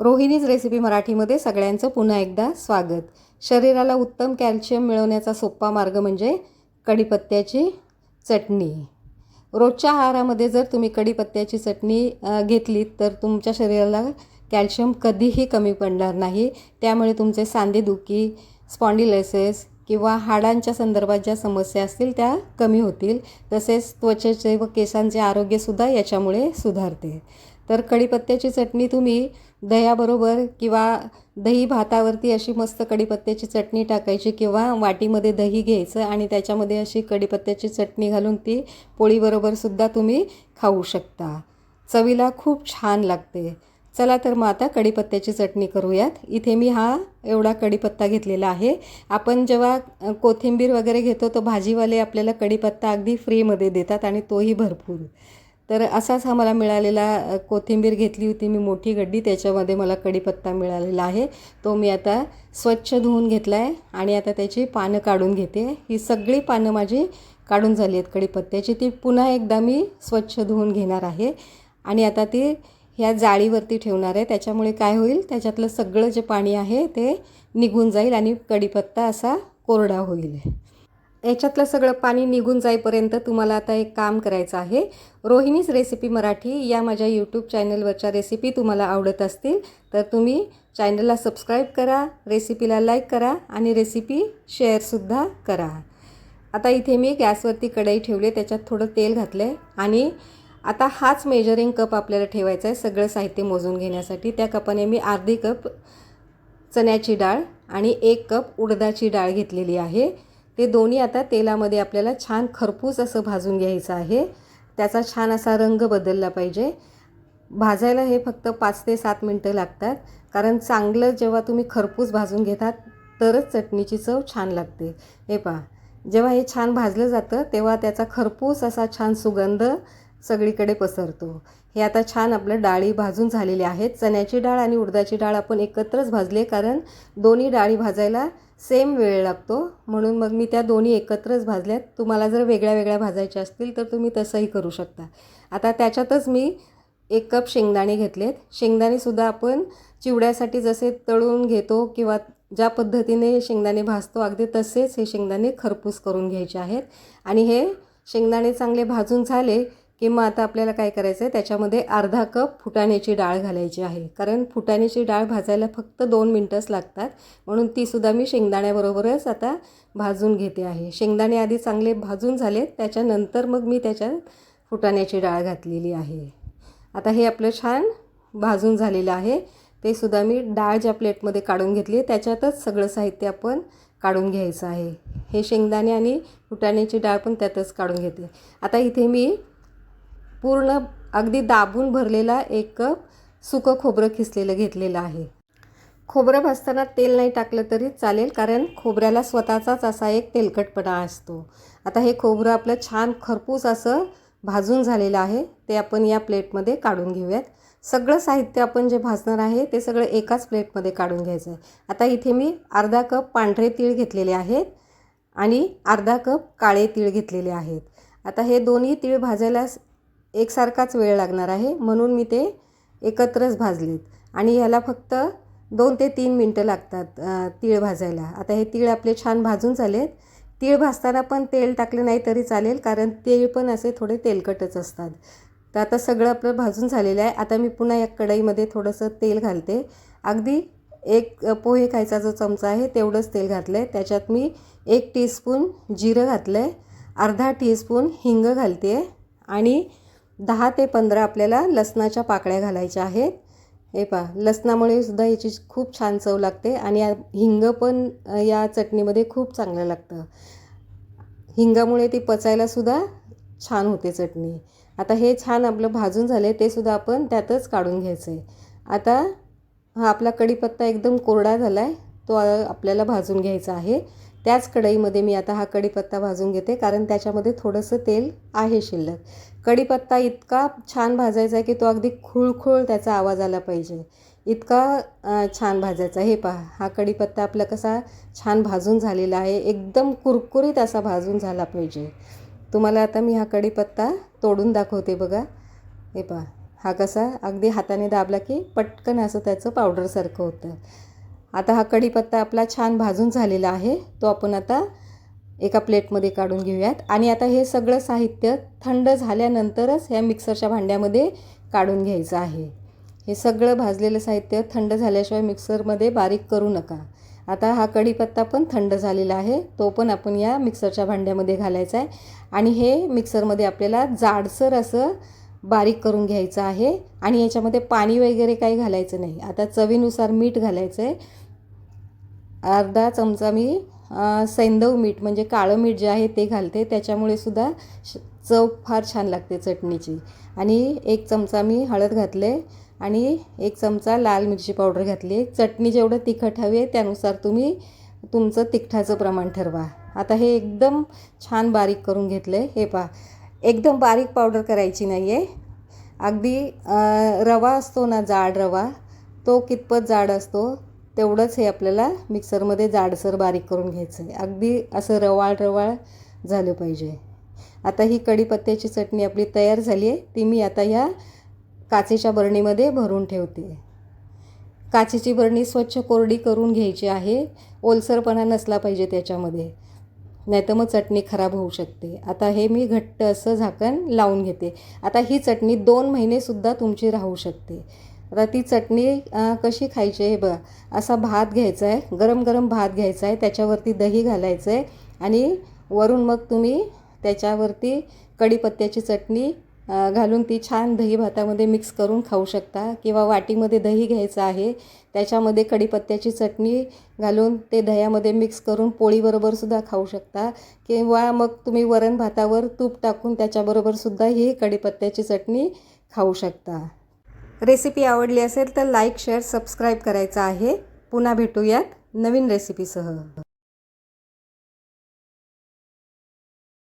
Rohini's recipe मराठीमध्ये सगळ्यांचं पुन्हा एकदा स्वागत. शरीराला उत्तम कॅल्शियम मिळवण्याचा सोपा मार्ग म्हणजे कढीपत्त्याची चटणी. रोजच्या आहारामध्ये जर तुम्ही कढीपत्त्याची चटणी घेतली घेतलीत तर तुमच्या शरीराला कॅल्शियम कधीही कमी पडणार नाही. त्यामुळे तुमचे सांधेदुखी स्पॉन्डिलेसेस किंवा हाडांच्या संदर्भात ज्या समस्या असतील त्या कमी होतील. तसेच त्वचेचे व केसांचे आरोग्यसुद्धा याच्यामुळे सुधारते. तर कढीपत्त्याची चटणी तुम्ही दह्याबरोबर किंवा दही भातावरती अशी मस्त कढीपत्त्याची चटणी टाकायची किंवा वाटीमध्ये दही घ्यायचं आणि त्याच्यामध्ये अशी कढीपत्त्याची चटणी घालून ती पोळीबरोबरसुद्धा तुम्ही खाऊ शकता. चवीला खूप छान लागते. चला तर मग आता कढीपत्त्याची चटणी करूयात. इथे मी हा एवढा कढीपत्ता घेतलेला आहे. आपण जेव्हा कोथिंबीर वगैरे घेतो तर भाजीवाले आपल्याला कढीपत्ता अगदी फ्रीमध्ये देतात आणि तोही भरपूर. तर असाच हा मला मिळालेला कोथिंबीर घेतली होती मी मोठी गड्डी. त्याच्यामध्ये मला कढीपत्ता मिळालेला आहे. तो मी आता स्वच्छ धुवून घेतला आहे आणि आता त्याची पानं काढून घेते. ही सगळी पानं माझी काढून झाली आहेत कढीपत्त्याची. ती पुन्हा एकदा मी स्वच्छ धुवून घेणार आहे. आणि आता ती ह्या जाळीवरती ठेवणार आहे. त्याच्यामुळे काय होईल? त्याच्यातलं सगळं जे पाणी आहे ते निघून जाईल आणि कढीपत्ता असा कोरडा होईल. याच्यातलं सगळं पाणी निघून जाईपर्यंत तुम्हाला आता एक काम करायचं आहे. रोहिणीज रेसिपी मराठी या माझ्या यूट्यूब चॅनलवरच्या रेसिपी तुम्हाला आवडत असतील तर तुम्ही चॅनलला सबस्क्राईब करा रेसिपीला लाईक करा आणि रेसिपी शेअरसुद्धा करा. आता इथे मी गॅसवरती कढई ठेवली त्याच्यात थोडं तेल घातलं आहे आणि आता हाच मेजरिंग कप आपल्याला ठेवायचा आहे सगळं साहित्य मोजून घेण्यासाठी. त्या कपाने मी अर्धी कप चण्याची डाळ आणि एक कप उडदाची डाळ घेतलेली आहे. ते दोन्ही आता तेलामध्ये आपल्याला छान खरपूस असं भाजून घ्यायचं आहे. त्याचा छान असा रंग बदलला पाहिजे. भाजायला हे फक्त पाच ते सात मिनटं लागतात. कारण चांगलं जेव्हा तुम्ही खरपूस भाजून घेतात तरच चटणीची चव छान लागते. हे पहा जेव्हा हे छान भाजलं जातं तेव्हा त्याचा खरपूस असा छान सुगंध सगळीकडे पसरतो. हे आता छान आपलं डाळी भाजून झालेली आहेत. चण्याची डाळ आणि उडदाची डाळ आपण एकत्रच भाजले कारण दोन्ही डाळी भाजायला सेम वेळ लागतो. म्हणून मग मी त्या दोन्ही एकत्रच भाजल्यात. तुम्हाला जर वेगळ्या वेगळ्या भाजायच्या असतील तर तुम्ही तसंही करू शकता. आता त्याच्यातच मी एक कप शेंगदाणे घेतलेत. शेंगदाणेसुद्धा आपण चिवड्यासाठी जसे तळून घेतो किंवा ज्या पद्धतीने शेंगदाणे भाजतो अगदी तसेच हे शेंगदाणे खरपूस करून घ्यायचे आहेत. आणि हे शेंगदाणे चांगले भाजून झाले की मग आता आपल्याला काय करायचं आहे त्याच्यामध्ये अर्धा कप फुटाण्याची डाळ घालायची आहे. कारण फुटाण्याची डाळ भाजायला फक्त दोन मिनटंच लागतात. म्हणून तीसुद्धा मी शेंगदाण्याबरोबरच आता भाजून घेते आहे. शेंगदाणे आधी चांगले भाजून झाले त्याच्यानंतर मग मी त्याच्यात फुटाण्याची डाळ घातलेली आहे. आता हे आपलं छान भाजून झालेलं आहे. ते सुद्धा मी डाळ ज्या प्लेटमध्ये काढून घेतली आहे त्याच्यातच सगळं साहित्य आपण काढून घ्यायचं आहे. हे शेंगदाणे आणि फुटाण्याची डाळ पण त्यातच काढून घेते. आता इथे मी पूर्ण अगदी दाबून भरलेला एक कप सुकं खोबरं खिसलेलं घेतलेलं आहे. खोबरं भाजताना तेल नाही टाकलं तरी चालेल कारण खोबऱ्याला स्वतःचाच असा एक तेलकटपणा असतो. आता हे खोबरं आपलं छान खरपूस असं भाजून झालेलं आहे ते आपण या प्लेटमध्ये काढून घेऊयात. सगळं साहित्य आपण जे भाजणार आहे ते सगळं एकाच प्लेटमध्ये काढून घ्यायचं आहे. आता इथे मी अर्धा कप पांढरे तीळ घेतलेले आहेत आणि अर्धा कप काळे तीळ घेतलेले आहेत. आता हे दोन्ही तीळ भाजायला एकसारखाच वेळ लागणार आहे. म्हणून मी ते एकत्रच भाजलेत. आणि ह्याला फक्त दोन ते तीन मिनटं लागतात तीळ भाजायला. आता हे तीळ आपले छान भाजून झालेत. तीळ भाजताना पण तेल टाकले नाही तरी चालेल कारण तीळ पण असे थोडे तेलकटच असतात. तर आता सगळं आपलं भाजून झालेलं आहे. आता मी पुन्हा या कढईमध्ये थोडंसं तेल घालते. अगदी एक पोहे खायचा जो चमचा आहे तेवढंच तेल घातलं आहे त्याच्यात मी एक टीस्पून जिरं घातलं आहे अर्धा टीस्पून हिंग घालते. आहे आणि दहा ते पंधरा आपल्याला लसणाच्या पाकळ्या घालायच्या आहेत. हे पहा लसणामुळे सुद्धा याची खूप छान चव लागते आणि हिंग पण या चटणीमध्ये खूप चांगलं लागतं. हिंगामुळे ती पचायलासुद्धा छान होते चटणी. आता हे छान आपलं भाजून झाले ते सुद्धा आपण त्यातच काढून घ्यायचं. आहे आता हा आपला कढीपत्ता एकदम कोरडा झाला आहे तो आपल्याला भाजून घ्यायचा आहे. त्याच कढईमध्ये मी आता हा कढीपत्ता भाजून घेते कारण त्याच्यामध्ये थोडंसं तेल आहे शिल्लक. कढीपत्ता इतका छान भाजायचा आहे की तो अगदी खुळखुळ त्याचा आवाज आला पाहिजे. इतका छान भाजायचा हे पहा हा कढीपत्ता आपला कसा छान भाजून झालेला आहे. एकदम कुरकुरीत असा भाजून झाला पाहिजे. तुम्हाला आता मी हा कढीपत्ता तोडून दाखवते बघा. हे पहा हा कसा अगदी हाताने दाबला की पटकन असं त्याचं पावडरसारखं होतं. आता हा कढीपत्ता आपला छान भाजून झालेला आहे. तो आपण आता एका प्लेटमध्ये काढून घेऊयात. आणि आता हे सगळं साहित्य थंड झाल्यानंतरच ह्या मिक्सरच्या भांड्यामध्ये काढून घ्यायचं आहे. हे सगळं भाजलेलं साहित्य थंड झाल्याशिवाय मिक्सरमध्ये बारीक करू नका. आता हा कढीपत्ता पण थंड झालेला आहे. तो पण आपण या मिक्सरच्या भांड्यामध्ये घालायचा आहे. आणि हे मिक्सरमध्ये आपल्याला जाडसर असं बारीक करून घ्यायचं आहे. आणि याच्यामध्ये पाणी वगैरे काही घालायचं नाही. आता चवीनुसार मीठ घालायचं आहे. अर्धा चमचा मी सैंदव मीठ म्हणजे काळं मीठ जे आहे ते घालते. त्याच्यामुळे सुद्धा श चव फार छान लागते चटणीची. आणि एक चमचा मी हळद घातले आणि एक चमचा लाल मिरची पावडर घातली. चटणी जेवढं तिखट हवी आहे त्यानुसार तुम्ही तुमचं तिखटाचं प्रमाण ठरवा. आता हे एकदम छान बारीक करून घेतलं. आहे हे पहा एकदम बारीक पावडर करायची नाही आहे अगदी रवा असतो ना जाड रवा तो कितपत जाड असतो तेवढंच हे आपल्याला मिक्सरमध्ये जाडसर बारीक करून घ्यायचं आहे. अगदी असं रवाळ रवाळ झालं पाहिजे. आता ही कढीपत्त्याची चटणी आपली तयार झाली आहे. ती मी आता ह्या काचेच्या बरणीमध्ये भरून ठेवते. काचेची बरणी स्वच्छ कोरडी करून घ्यायची आहे. ओलसरपणा नसला पाहिजे त्याच्यामध्ये. नाहीतर मग चटणी खराब होऊ शकते. आता हे मी घट्ट असं झाकण लावून घेते. आता ही चटणी दोन महिनेसुद्धा तुमची राहू शकते. आता ती चटणी कशी खायची आहे बघा. असा भात घ्यायचा आहे गरम गरम भात घ्यायचा आहे त्याच्यावरती दही घालायचं आहे आणि वरून मग तुम्ही त्याच्यावरती कढीपत्त्याची चटणी घालून ती छान दही भातामध्ये मिक्स करून खाऊ शकता किंवा वाटीमध्ये दही घ्यायचं आहे त्याच्यामध्ये कढीपत्त्याची चटणी घालून ते दह्यामध्ये मिक्स करून पोळीबरोबरसुद्धा खाऊ शकता किंवा मग तुम्ही वरण भातावर तूप टाकून त्याच्याबरोबरसुद्धा ही कढीपत्त्याची चटणी खाऊ शकता. रेसिपी आवडली असेल तर लाईक शेअर सबस्क्राईब करायचं आहे. पुन्हा भेटूयात नवीन रेसिपीसह.